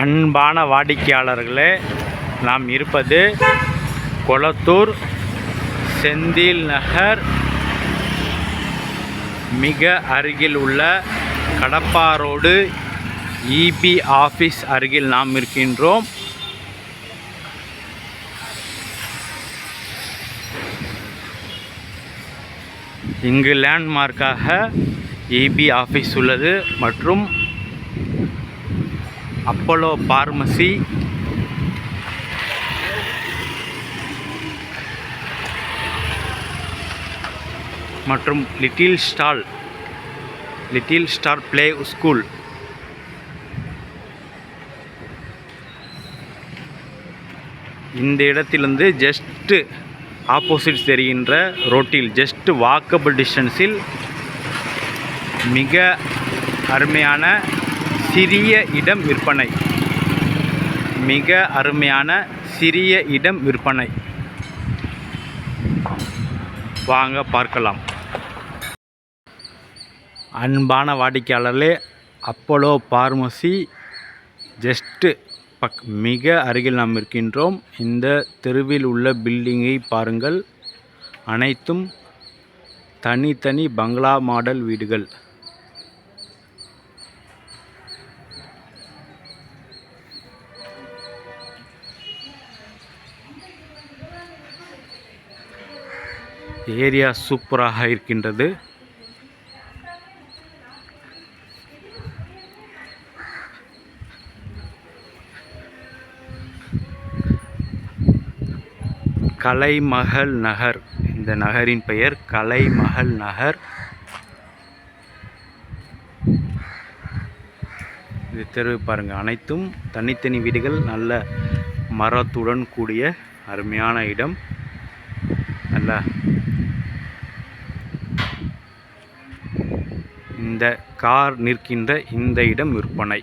அன்பான வாடிக்கையாளர்களே நாம் இருப்பது கொளத்தூர் செந்தில் நகர் மிக அருகில் உள்ள கடப்பா ரோடு இபி ஆஃபீஸ் அருகில் நாம் இருக்கின்றோம். இங்கு லேண்ட்மார்க்காக இபி ஆஃபீஸ் உள்ளது மற்றும் அப்போலோ பார்மசி மற்றும் little stall little star play school இந்த இடத்திலிருந்து ஜஸ்ட்டு ஆப்போசிட் தெரிகின்ற ரோட்டில் ஜஸ்ட் வாக்கபிள் டிஸ்டன்ஸில் மிக அருமையான சிறிய இடம் விற்பனை. மிக அருமையான சிறிய இடம் விற்பனை. வாங்க பார்க்கலாம். அன்பான வாடிக்கையாளர்களே அப்போலோ பார்மசி ஜஸ்ட்டு பக் மிக அருகில் நாம் இருக்கின்றோம். இந்த தெருவில் உள்ள பில்டிங்கை பாருங்கள். அனைத்தும் தனித்தனி பங்களா மாடல் வீடுகள். ஏரியா சூப்பராக இருக்கின்றது. கலைமகள் நகர். இந்த நகரின் பெயர் கலைமகள் நகர். இது தெரு பாருங்க அனைத்தும் தனித்தனி வீடுகள் நல்ல மரத்துடன் கூடிய அருமையான இடம். நல்லா இந்த கார் நிற்கின்ற இந்த இடம் விற்பனை.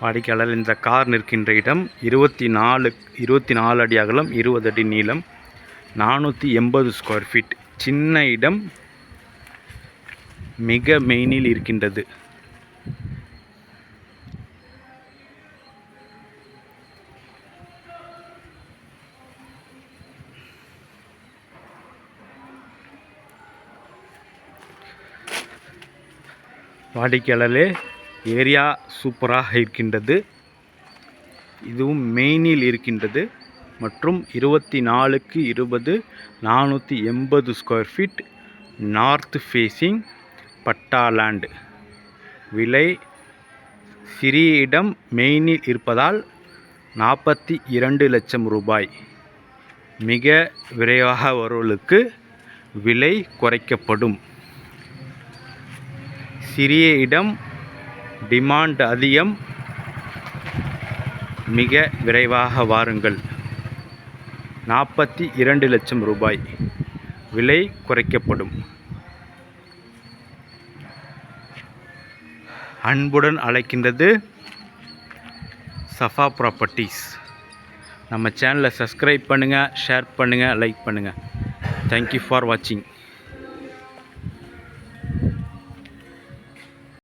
வாடிக்கையாளர் இந்த கார் நிற்கின்ற இடம் இருபத்தி நாலு இருபத்தி நாலு அடி அகலம் இருபது அடி நீளம் நானூற்றி எண்பது ஸ்கொயர் ஃபீட் சின்ன இடம் மிக மெயினில் இருக்கின்றது. வாடிக்கையாளர்களே ஏரியா சூப்பராக இருக்கின்றது. இதுவும் மெயினில் இருக்கின்றது. மற்றும் இருபத்தி நாலுக்கு இருபது நானூற்றி எண்பது square feet north facing patta land விலை சிறிய இடம் மெயினில் இருப்பதால் நாற்பத்தி இரண்டு லட்சம் ரூபாய். மிக விரைவாக வருவர்களுக்கு விலை குறைக்கப்படும். சிறிய இடம் டிமாண்ட் அதிகம். மிக விரைவாக வாருங்கள். நாற்பத்தி இரண்டு லட்சம் ரூபாய். விலை குறைக்கப்படும். அன்புடன் அழைக்கின்றது சஃபா ப்ராப்பர்ட்டிஸ் நம்ம சேனலை சப்ஸ்கிரைப் பண்ணுங்கள் ஷேர் பண்ணுங்கள் லைக் பண்ணுங்கள் தேங்க்யூ ஃபார் வாட்சிங்